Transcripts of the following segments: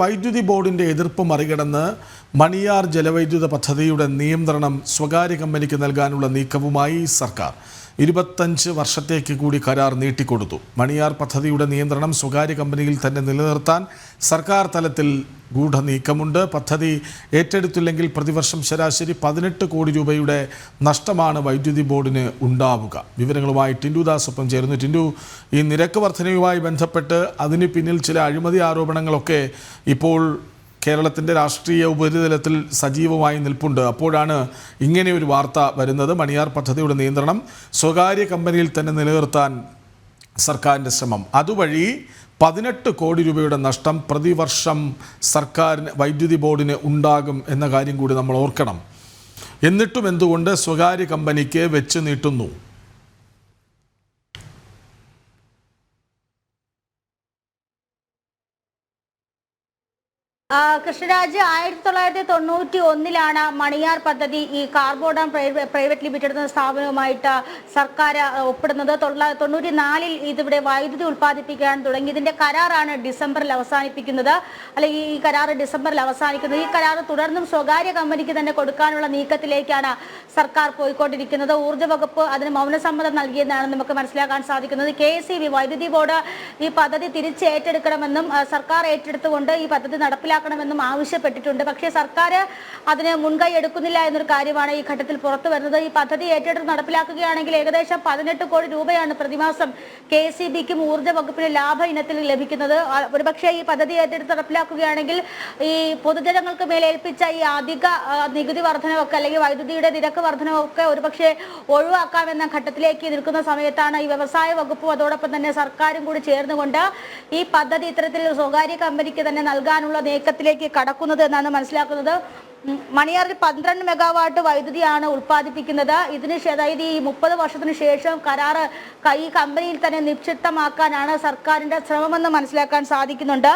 വൈദ്യുതി ബോർഡിന്റെ എതിർപ്പ് മറികടന്ന് മണിയാർ ജലവൈദ്യുത പദ്ധതിയുടെ നിയന്ത്രണം സ്വകാര്യ കമ്പനിക്ക് നൽകാനുള്ള നീക്കവുമായി സർക്കാർ. ഇരുപത്തഞ്ച് വർഷത്തേക്ക് കൂടി കരാർ നീട്ടിക്കൊടുത്തു. മണിയാർ പദ്ധതിയുടെ നിയന്ത്രണം സ്വകാര്യ കമ്പനിയിൽ തന്നെ നിലനിർത്താൻ സർക്കാർ തലത്തിൽ ഗൂഢനീക്കമുണ്ട്. പദ്ധതി ഏറ്റെടുത്തില്ലെങ്കിൽ പ്രതിവർഷം ശരാശരി പതിനെട്ട് കോടി രൂപയുടെ നഷ്ടമാണ് വൈദ്യുതി ബോർഡിന് ഉണ്ടാവുക. വിവരങ്ങളുമായി ടിൻഡു ദാസ് ഒപ്പം ചേരുന്നു. ടിൻഡു ഈ നിരക്ക് വർധനയുമായി ബന്ധപ്പെട്ട് അതിന് പിന്നിൽ ചില അഴിമതി ആരോപണങ്ങളൊക്കെ ഇപ്പോൾ കേരളത്തിന്റെ രാഷ്ട്രീയ ഉപരിതലത്തിൽ സജീവമായി നിൽപ്പുണ്ട്. അപ്പോഴാണ് ഇങ്ങനെ ഒരു വാർത്ത വരുന്നത്. മണിയാർ പദ്ധതിയുടെ നിയന്ത്രണം സ്വകാര്യ കമ്പനിയിൽ തന്നെ നിലനിർത്താൻ സർക്കാരിന്റെ ശ്രമം. അതുവഴി പതിനെട്ട് കോടി രൂപയുടെ നഷ്ടം പ്രതിവർഷം സർക്കാരിന് വൈദ്യുതി ബോർഡിന് ഉണ്ടാകും എന്ന കാര്യം കൂടി നമ്മൾ ഓർക്കണം. എന്നിട്ടും എന്തുകൊണ്ട് സ്വകാര്യ കമ്പനിക്ക് വെച്ച് നീട്ടുന്നു? കൃഷ്ണരാജ് ആയിരത്തി തൊള്ളായിരത്തി തൊണ്ണൂറ്റി ഒന്നിലാണ് മണിയാർ പദ്ധതി ഈ കാർബോഡാം പ്രൈവ- പ്രൈവറ്റ് ലിമിറ്റഡ് എന്ന സ്ഥാപനവുമായിട്ട് സർക്കാർ ഒപ്പിടുന്നത്. തൊണ്ണൂറ്റി നാലിൽ ഇതിവിടെ വൈദ്യുതി ഉൽപ്പാദിപ്പിക്കാൻ തുടങ്ങി ഇതിന്റെ കരാറാണ് ഡിസംബറിൽ അവസാനിപ്പിക്കുന്നത്. അല്ലെങ്കിൽ ഈ കരാർ ഡിസംബറിൽ അവസാനിക്കുന്നത്. ഈ കരാർ തുടർന്നും സ്വകാര്യ കമ്പനിക്ക് തന്നെ കൊടുക്കാനുള്ള നീക്കത്തിലേക്കാണ് സർക്കാർ പോയിക്കൊണ്ടിരിക്കുന്നത്. ഊർജ വകുപ്പ് അതിന് മൗനസമ്മതം നൽകിയെന്നാണ് നമുക്ക് മനസ്സിലാക്കാൻ സാധിക്കുന്നത്. കെ വൈദ്യുതി ബോർഡ് ഈ പദ്ധതി തിരിച്ചേറ്റെടുക്കണമെന്നും സർക്കാർ ഏറ്റെടുത്തുകൊണ്ട് ഈ പദ്ധതി നടപ്പിലാക്കണമെന്നും ആവശ്യപ്പെട്ടിട്ടുണ്ട്. പക്ഷേ സർക്കാർ അതിന് മുൻകൈ എടുക്കുന്നില്ല എന്നൊരു കാര്യമാണ് ഈ ഘട്ടത്തിൽ പുറത്തു വരുന്നത്. ഈ പദ്ധതി ഏറ്റെടുത്ത് നടപ്പിലാക്കുകയാണെങ്കിൽ ഏകദേശം പതിനെട്ട് കോടി രൂപയാണ് പ്രതിമാസം കെ ഇ ബിക്കും ഊർജ വകുപ്പിന് ലാഭ ഇനത്തിൽ ലഭിക്കുന്നത്. ഒരുപക്ഷെ ഈ പദ്ധതി ഏറ്റെടുത്ത് നടപ്പിലാക്കുകയാണെങ്കിൽ ഈ പൊതുജനങ്ങൾക്ക് മേലേൽപ്പിച്ച ഈ അധിക നികുതി വർധനമൊക്കെ അല്ലെങ്കിൽ വൈദ്യുതിയുടെ നിരക്ക് വർധനമൊക്കെ ഒരുപക്ഷെ ഒഴിവാക്കാമെന്ന ഘട്ടത്തിലേക്ക് നിൽക്കുന്ന സമയത്താണ് ഈ വ്യവസായ വകുപ്പും അതോടൊപ്പം തന്നെ സർക്കാരും കൂടി ചേർന്നുകൊണ്ട് ഈ പദ്ധതി ഇത്തരത്തിൽ സ്വകാര്യ കമ്പനിക്ക് തന്നെ നൽകാനുള്ള നീക്കത്തിലേക്ക് കടക്കുന്നത് എന്നാണ് മനസ്സിലാക്കുന്നത്. മണിയാറിൽ പന്ത്രണ്ട് മെഗാവാട്ട് വൈദ്യുതിയാണ് ഉൽപ്പാദിപ്പിക്കുന്നത്. ഇതിന് അതായത് ഈ മുപ്പത് വർഷത്തിന് ശേഷം കരാറ് ഈ കമ്പനിയിൽ തന്നെ നിക്ഷിപ്തമാക്കാനാണ് സർക്കാരിന്റെ ശ്രമമെന്ന് മനസ്സിലാക്കാൻ സാധിക്കുന്നുണ്ട്.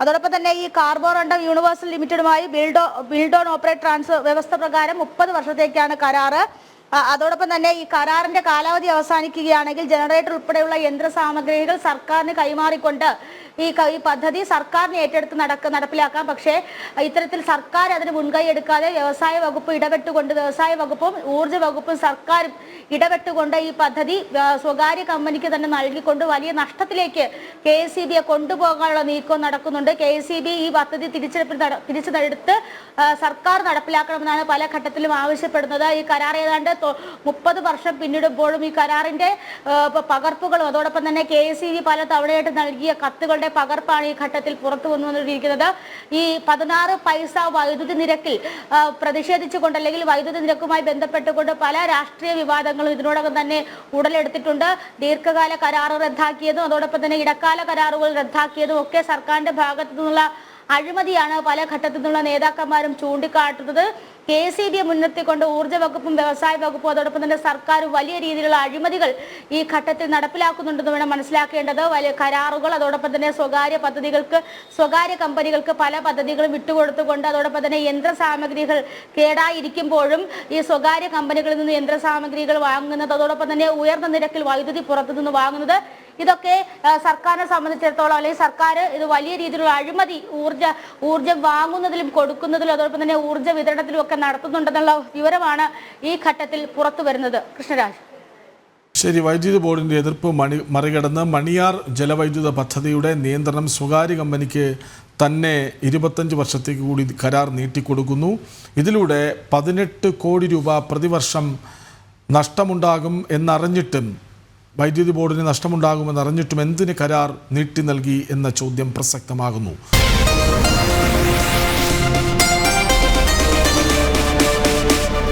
അതോടൊപ്പം തന്നെ ഈ carborundum universal ലിമിറ്റഡുമായി build build own operate transfer വ്യവസ്ഥ പ്രകാരം മുപ്പത് വർഷത്തേക്കാണ് കരാറ്. അതോടൊപ്പം തന്നെ ഈ കരാറിന്റെ കാലാവധി അവസാനിക്കുകയാണെങ്കിൽ ജനറേറ്റർ ഉൾപ്പെടെയുള്ള യന്ത്ര സാമഗ്രികൾ സർക്കാരിന് കൈമാറിക്കൊണ്ട് ഈ പദ്ധതി സർക്കാരിന് ഏറ്റെടുത്ത് നടക്ക നടപ്പിലാക്കാം. പക്ഷേ ഇത്തരത്തിൽ സർക്കാർ അതിന് മുൻകൈ എടുക്കാതെ വ്യവസായ വകുപ്പ് ഇടപെട്ടുകൊണ്ട് വ്യവസായ വകുപ്പും ഊർജ വകുപ്പും സർക്കാരും ഇടപെട്ടുകൊണ്ട് ഈ പദ്ധതി സ്വകാര്യ കമ്പനിക്ക് തന്നെ നൽകിക്കൊണ്ട് വലിയ നഷ്ടത്തിലേക്ക് കെ എസ് സി ബിയെ കൊണ്ടുപോകാനുള്ള നീക്കം നടക്കുന്നുണ്ട്. കെ എസ് സി ബി ഈ പദ്ധതി തിരിച്ചെടുപ്പ് തിരിച്ചെടുത്ത് സർക്കാർ നടപ്പിലാക്കണമെന്നാണ് പല ഘട്ടത്തിലും ആവശ്യപ്പെടുന്നത്. ഈ കരാർ ഏതാണ്ട് മുപ്പത് വർഷം പിന്നിടുമ്പോഴും ഈ കരാറിന്റെ പകർപ്പുകളും അതോടൊപ്പം തന്നെ കെ എസ് ഇ ബി പല തവണയായിട്ട് നൽകിയ കത്തുകളുടെ പകർപ്പാണ് ഈ ഘട്ടത്തിൽ പുറത്തു വന്നുകൊണ്ടിരിക്കുന്നത്. ഈ പതിനാറ് പൈസ വൈദ്യുതി നിരക്കിൽ പ്രതിഷേധിച്ചുകൊണ്ട് അല്ലെങ്കിൽ വൈദ്യുതി നിരക്കുമായി ബന്ധപ്പെട്ടുകൊണ്ട് പല രാഷ്ട്രീയ വിവാദങ്ങളും ഇതിനോടകം തന്നെ ഉടലെടുത്തിട്ടുണ്ട്. ദീർഘകാല കരാർ റദ്ദാക്കിയതും അതോടൊപ്പം തന്നെ ഇടക്കാല കരാറുകൾ റദ്ദാക്കിയതും ഒക്കെ സർക്കാരിന്റെ ഭാഗത്തു നിന്നുള്ള അഴിമതിയാണ് പല ഘട്ടത്തിൽ നിന്നുള്ള നേതാക്കന്മാരും ചൂണ്ടിക്കാട്ടുന്നത്. കെ സി ബിയെ മുൻനിർത്തിക്കൊണ്ട് ഊർജ വകുപ്പും വ്യവസായ വകുപ്പും അതോടൊപ്പം തന്നെ സർക്കാർ വലിയ രീതിയിലുള്ള അഴിമതികൾ ഈ ഘട്ടത്തിൽ നടപ്പിലാക്കുന്നുണ്ടെന്ന് വേണം മനസ്സിലാക്കേണ്ടത്. വലിയ കരാറുകൾ അതോടൊപ്പം തന്നെ സ്വകാര്യ പദ്ധതികൾക്ക് സ്വകാര്യ കമ്പനികൾക്ക് പല പദ്ധതികളും വിട്ടുകൊടുത്തുകൊണ്ട് അതോടൊപ്പം തന്നെ യന്ത്ര സാമഗ്രികൾ കേടായിരിക്കുമ്പോഴും ഈ സ്വകാര്യ കമ്പനികളിൽ നിന്ന് യന്ത്ര സാമഗ്രികൾ വാങ്ങുന്നത് അതോടൊപ്പം തന്നെ ഉയർന്ന നിരക്കിൽ വൈദ്യുതി പുറത്തു നിന്ന് വാങ്ങുന്നത്. ഇതൊക്കെ സർക്കാരിനെ സംബന്ധിച്ചിടത്തോളം അല്ലെങ്കിൽ സർക്കാർ ഇത് വലിയ രീതിയിലുള്ള അഴിമതി ഊർജ ഊർജം വാങ്ങുന്നതിലും കൊടുക്കുന്നതിലും അതോടൊപ്പം തന്നെ ഊർജ വിതരണത്തിലും ഒക്കെ നടത്തുന്നുണ്ടെന്നുള്ള വിവരമാണ് ഈ ഘട്ടത്തിൽ പുറത്തു വരുന്നത്. കൃഷ്ണരാജ്. ശരി വൈദ്യുതി ബോർഡിന്റെ എതിർപ്പ് മണി മറികടന്ന് മണിയാർ ജലവൈദ്യുത പദ്ധതിയുടെ നിയന്ത്രണം സ്വകാര്യ കമ്പനിക്ക് തന്നെ ഇരുപത്തഞ്ച് വർഷത്തേക്ക് കൂടി കരാർ നീട്ടിക്കൊടുക്കുന്നു. ഇതിലൂടെ പതിനെട്ട് കോടി രൂപ പ്രതിവർഷം നഷ്ടമുണ്ടാകും എന്നറിഞ്ഞിട്ടും വൈദ്യുതി ബോർഡിന് നഷ്ടമുണ്ടാകുമെന്നറിഞ്ഞിട്ടും എന്തിന് കരാർ നീട്ടി നൽകി എന്ന ചോദ്യം പ്രസക്തമാകുന്നു.